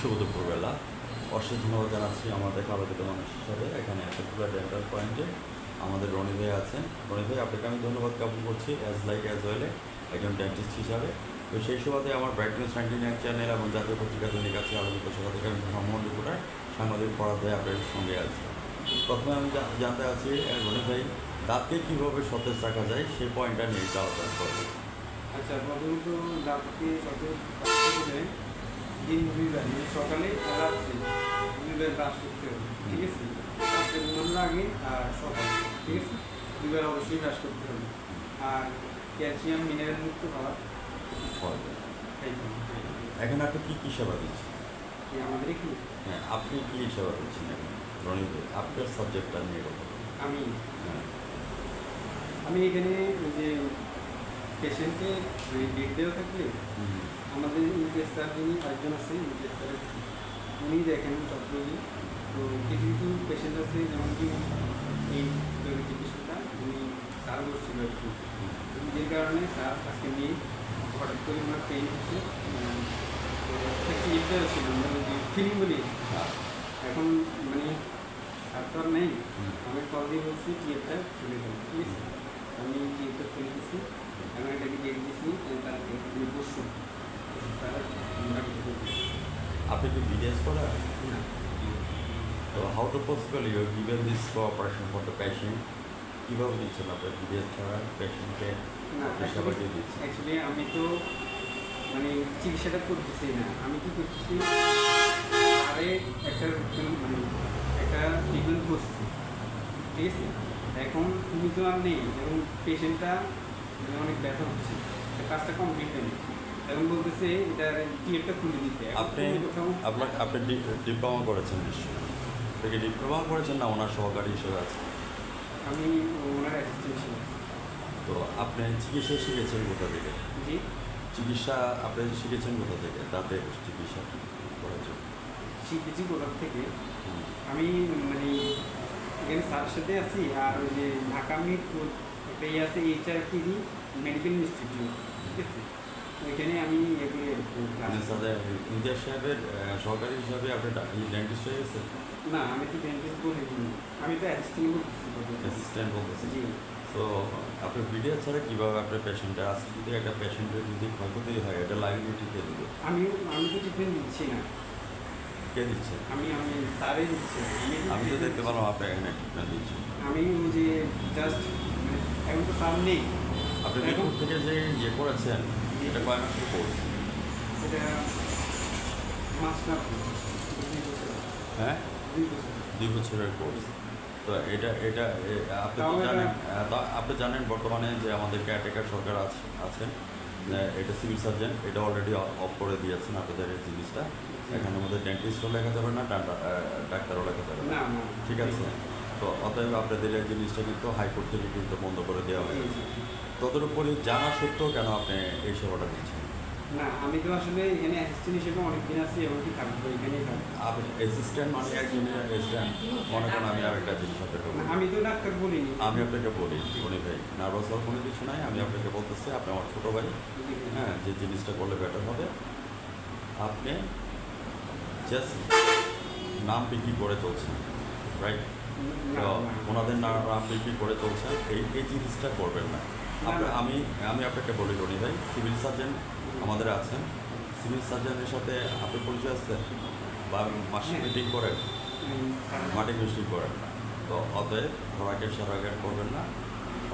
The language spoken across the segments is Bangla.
শুভ দুপুরবেলা। অশেষ ধন্যবাদ জানাচ্ছি আমাদের আলোকিত মানুষ হিসাবে। এখানে ত্রিপুরা ডেন্টাল পয়েন্টে আমাদের রনি ভাই আছেন। রনি ভাই, আপনাকে আমি ধন্যবাদ জ্ঞাপন করছি অ্যাজ লাইক অ্যাজ ওয়েলে একজন ডেন্টিস্ট হিসাবে। তো সেই সুবাদে আমার ব্রাইটনেস নাইনটি নাইন চ্যানেল এবং জাতীয় পত্রিকা দৈনিক আছে আলোকিত সভা থেকে আমি মোহাম্মদ রিপোর্টার, সাংবাদিক পড়াতে আপনাদের সঙ্গে আছি। প্রথমে আমি জানতে আছি রনি ভাই, দাঁতকে কীভাবে সতেজ রাখা যায় সেই পয়েন্টটা নিয়ে একটু আলোচনা করব। আচ্ছা প্রথমত দাঁতকে সতেজ রাখতে দিন মানে সকালে রাত্রে দুইবার ব্রাশ করতে হবে ঠিক আছে? রাত্রে ঘুমানোর আগে আর সকালে ঠিক আছে? দুইবার অবশ্যই ব্রাশ করতে হবে। আর ক্যালসিয়াম মিনারেল মুক্ত খাবার এখানে আপনি কী কী সেবা দিচ্ছেন? এই আমাদের কি? হ্যাঁ আপনি কী সেবা দিচ্ছেন এখন? রনি আপনার সাবজেক্টটা নিয়ে কথা আমি? হ্যাঁ। আমি এখানে যে পেশেন্টকে ডেট দেওয়া থাকলে আমাদের ইউপিএস স্যার যিনি আরেকজন আছে ইউপিএস স্যার উনি দেখেন। সব রোগী তো কিছু কিছু পেশেন্ট আছে যেমন কি এই রোগীর উনি স্যার বসছিল আর কি। যে কারণে স্যার আজকে নিয়ে হঠাৎ করে ওনার পেইন হচ্ছে। একটা ক্লিপটা ছিল মানে ফিলিং বলি। এখন মানে স্যার তো আর নেই। আমি কল দিয়ে বলছি টিএফটা খুলে দেবো ঠিক আছে? আমি টিএফটা খুলে দিচ্ছি আমি এটাকে ডেট স্যার বাকিটা করবে? আপনি কি বিদেশ করা তো how to possible you given this cooperation for the patient কীভাবে দিচ্ছেন আপনার বিদেশ ছাড়া পেশেন্টকে দিচ্ছেন। অ্যাকচুয়ালি আমি তো মানে চিকিৎসাটা করতেছি না। আমি কি করতেছি? আরে একটা মানে একটা ট্রিটমেন্ট করছি। ঠিক আছে এখন তুমি তো আর নেই এবং পেশেন্টটা মানে অনেক ব্যথা হচ্ছে। কাজটা কমপ্লিট হয়নি। এখন বলতেছে এটা টিএফটা খুলে দিতে। আপনি আপনার আপনি ডিপ্লোমা করেছেন নিশ্চয়ই। আপনি ডিপ্লোমা করেছেন না ওনার সহকারী হিসেবে আছে আমি ওনার অ্যাসিস্ট্যান্ট তো আপনি চিকিৎসা শিখেছেন কোথা থেকে? জি। চিকিৎসা আপনি শিখেছেন কোথা থেকে? দাঁতের চিকিৎসা করার জন্য শিখেছি কোথার থেকে? আমি মানে এখানে স্যারের সাথে আছি আর ওই যে ঢাকা মিরপুর একটা ইয়ে আছে এইচআর টিভি মেডিকেল ইনস্টিটিউট ঠিক আছে? ওইখানে আমি মানে ইমতিয়াজ সাহেবের সহকারী হিসাবে আপনি ডেন্টিস্ট হয়ে গেছেন? না আমি তো ডেন্টিস্ট বলি আমি তো অ্যাসিস্ট্যান্ট করতেছি অ্যাসিস্ট্যান্ট বলতেছেন জি। তো আপনার ভিডিও ছাড়া কীভাবে আপনার পেশেন্টের আজকে যদি একটা পেশেন্টের যদি ক্ষয়ক্ষতি হয় এটা লাইবিলিটি কে দেবে আমি আমি তো ট্রিটমেন্ট দিচ্ছি না। কে দিচ্ছে? আমি আমি স্যারে দিচ্ছি আমি তো দেখতে পারলাম আপনি এখানে ট্রিটমেন্ট দিচ্ছি। আমি ওই যে জাস্ট মানে এখন তো স্যার নেই আপনি মিরপুর থেকে যে ইয়ে করেছেন এটা কয় মাসের কোর্স এটা মাস্টার হ্যাঁ? দুই বছরের কোর্স তো এটা এটা আপনি তো জানেন আপনি জানেন বর্তমানে যে আমাদের কেয়ারটেকার সরকার আছে আছেন এটা সিভিল সার্জন এটা অলরেডি অফ করে দিয়েছেন আপনাদের এই জিনিসটা। এখানে আমাদের ডেন্টিস্টও লেখা যাবে না ডাক্তারও লেখা যাবে না। ঠিক আছে? তো অতএব আপনাদের এই জিনিসটা কিন্তু হাইকোর্ট থেকে কিন্তু বন্ধ করে দেওয়া হয়েছে। তদুপরি জানা সত্ত্বেও কেন আপনি এই সেবাটা দিচ্ছেন? না আমি তো আসলে এখানে অ্যাসিস্ট্যান্ট হিসেবে অনেক দিন আছি এবং কি থাকব এখানেই থাকব আপনি অ্যাসিস্ট্যান্ট মানে একজন অ্যাসিস্ট্যান্ট মনে করেন আমি আরেকটা জিনিস আপনাকে বলি। আমি তো ডাক্তার বলিনি আমি আপনাকে বলি উনি ভাই নার্ভাস হওয়ার কোনো কিছু নাই আমি আপনাকে বলতেছি আপনি আমার ছোটো ভাই হ্যাঁ যে জিনিসটা করলে বেটার হবে আপনি জাস্ট নাম বিক্রি করে চলছেন রাইট। ওনাদের নাম নাম বিক্রি করে চলছেন এই এই জিনিসটা করবেন না। আমি আমি আপনাকে বলি রনি ভাই সিভিল সার্জন আমাদের আছেন। সিভিল সার্জনের সাথে আপনি পরিচয় আছেন বা মাসিক। মিটিং করেন? মাটি মিষ্টি করেন। তো অতএব ধরাকে সারাগার করবেন না।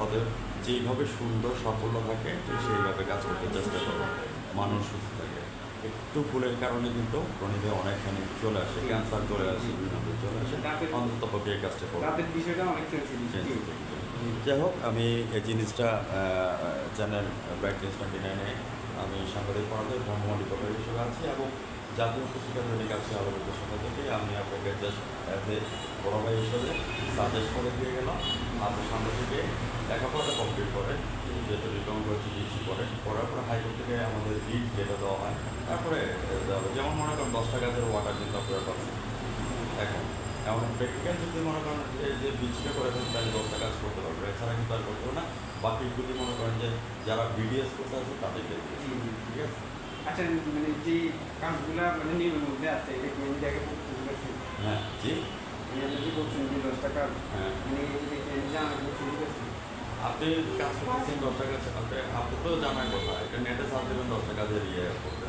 অতএব যেইভাবে সুন্দর সাফল্য থাকে সেইভাবে কাজ করতে চেষ্টা করবেন। মানুষ সুস্থ থাকে। একটু ভুলের কারণে কিন্তু প্রণীতে অনেকখানি চলে আসে ক্যান্সার চলে আসে বিভিন্ন চলে আসে। অন্তত পক্ষে এই কাজটা করবেন। বিষয়টা অনেক যাই হোক আমি এই জিনিসটা চ্যানেল ব্রাইটনেস টোয়েন্টি নাইনে আমি সাংবাদিক পড়াতে ভ্রাম্যমান রিপোর্টার হিসেবে আছি এবং জাতীয় পত্রিকা দৈনিক আছে আলোকিত সভা থেকে আমি আপনাকে জাস্ট অ্যাজ এ বড় ভাই হিসেবে সাজেস্ট করে দিয়ে গেলাম। আপনি সামনে থেকে লেখাপড়াটা কমপ্লিট করে যেহেতু রিটার্ন করে চিকিৎসা করে করার পরে হাইকোর্ট থেকে আমাদের লিড যেটা দেওয়া হয়, তারপরে যেমন মনে করেন দশটা গাছের ওয়াটার কিন্তু আপনারা পাচ্ছেন। এখন এমন প্র্যাকটিক্যাল যদি মনে করেন যে বীজটা করে ফেলেন তাহলে দশটা কাজ করতে পারবে এছাড়া কিন্তু আর করতে না। বাকি যদি মনে করেন যে যারা বিডিএস কোর্স আছে তাদেরকে ঠিক আছে? আচ্ছা মানে যে কাজগুলা মানে নিয়মের মধ্যে আছে বুঝতে পারছি হ্যাঁ জি। আপনি হ্যাঁ। মানে আপনি কাজ করতেছেন দশ টাকা আপনি আপনি তো জানার কথা এটা নেটে সার্চ দেবেন দশ টাকা দিয়ে ইয়ে করতে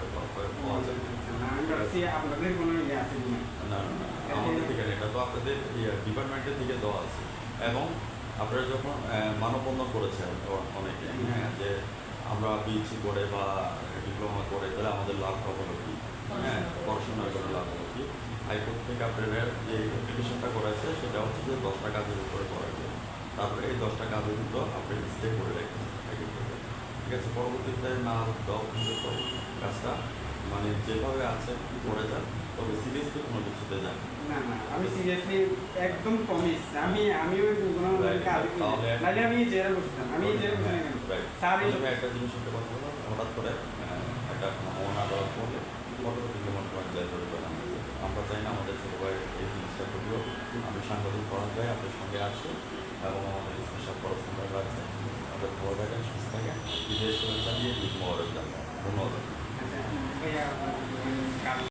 আপনাদের কোনো ইয়ে আছে কিনা না না না, আমাদের থেকে না, এটা তো আপনাদের ডিপার্টমেন্টের থেকে দেওয়া আছে। এবং আপনারা যখন মানববন্ধন করেছেন অনেকে হ্যাঁ। যে আমরা বিএসসি করে বা ডিপ্লোমা করে তাহলে আমাদের লাভ হলো কি? হ্যাঁ পড়াশোনার করে লাভ হলো কি? হাইকোর্ট থেকে আপনারা যে অ্যাপ্লিকেশনটা করেছে সেটা হচ্ছে যে দশটা কাজের উপরে করা যায় তারপরে এই দশটা কাজের কিন্তু আপনি স্টে করে রাখেন ঠিক আছে? পরবর্তীতে না তো কাজটা মানে যেভাবে আছে করে যান। তবে সিরিয়াসলি কোনো কিছুতে না। না আমি সিরিয়াসলি একদম প্রমিস আমি Right, কাজ তাহলে- নাহলে আমি জেরা বসতাম আমি জেরা বসে. স্যার এই একটা জিনিস একটা কথা বলো, হঠাৎ করে একটা মন আদালত করলে মনে ধরে পেলাম আমরা চাই না আমাদের ছোটো ভাই এই জিনিসটা করল আমি সাংবাদিক পড়া যায় আপনার সঙ্গে আসি এবং আমাদের স্পেশাল পড়াশোনা আছে। আমাদের ভালো থাকেন সুস্থ থাকেন। বিদেশ ধন্যবাদ। আচ্ছা